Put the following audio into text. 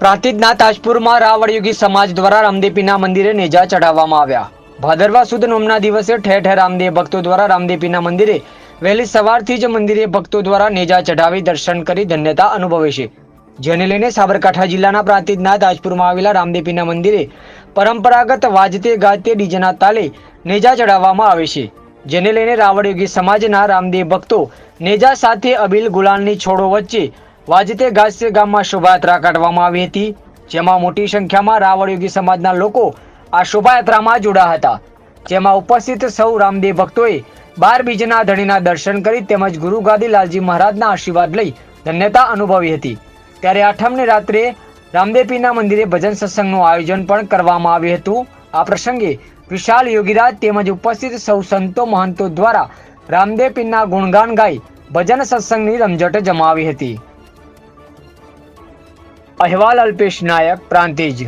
પ્રાંતિજના તાજપુરમાં રાવળયુગી સમાજ દ્વારા રામદેપીના મંદિરે નેજા ચઢાવવામાં આવ્યા. ભાદરવા સુદ નોમના દિવસે ઠેર ઠેર રામદેવ ભક્તો દ્વારા રામદેપીના મંદિરે વહેલી સવારથી જ મંદિરે ભક્તો દ્વારા નેજા ચઢાવી દર્શન કરી ધન્યતા અનુભવે છે. જેને લઈને સાબરકાંઠા જિલ્લાના પ્રાંતિજના તાજપુરમાં આવેલા રામદેપીના મંદિરે પરંપરાગત વાજતે ગાજતે ડીજેના તાલે નેજા ચઢાવવામાં આવે છે. જેને લઈને રાવળયોગી સમાજના રામદેવ ભક્તો નેજા સાથે અબીલ ગુલાલની છોડો વચ્ચે વાજતે ગાસ્ય ગામમાં શોભાયાત્રા કાઢવામાં આવી હતી, જેમાં મોટી સંખ્યામાં રાવળયોગી સમાજના લોકો આ શોભાયાત્રામાં જોડાયા હતા. જેમાં ઉપસ્થિત સૌ રામદેવ ભક્તોએ બાર બીજના ધણીના દર્શન કરી તેમજ ગુરુ ગાદીલાલજી મહારાજના આશીર્વાદ લઈ ધન્યતા અનુભવી હતી. ત્યારે આઠમની રાત્રે રામદેવપીના મંદિરે ભજન સત્સંગનું આયોજન પણ કરવામાં આવ્યું હતું. આ પ્રસંગે વિશાલ યોગીરાજ તેમજ ઉપસ્થિત સૌ સંતો મહંતો દ્વારા રામદેવપીના ગુણગાન ગાઈ ભજન સત્સંગની રમઝટ જમાવી હતી. અહેવાલ અલ્પેશ નાયક પ્રાંતિજ.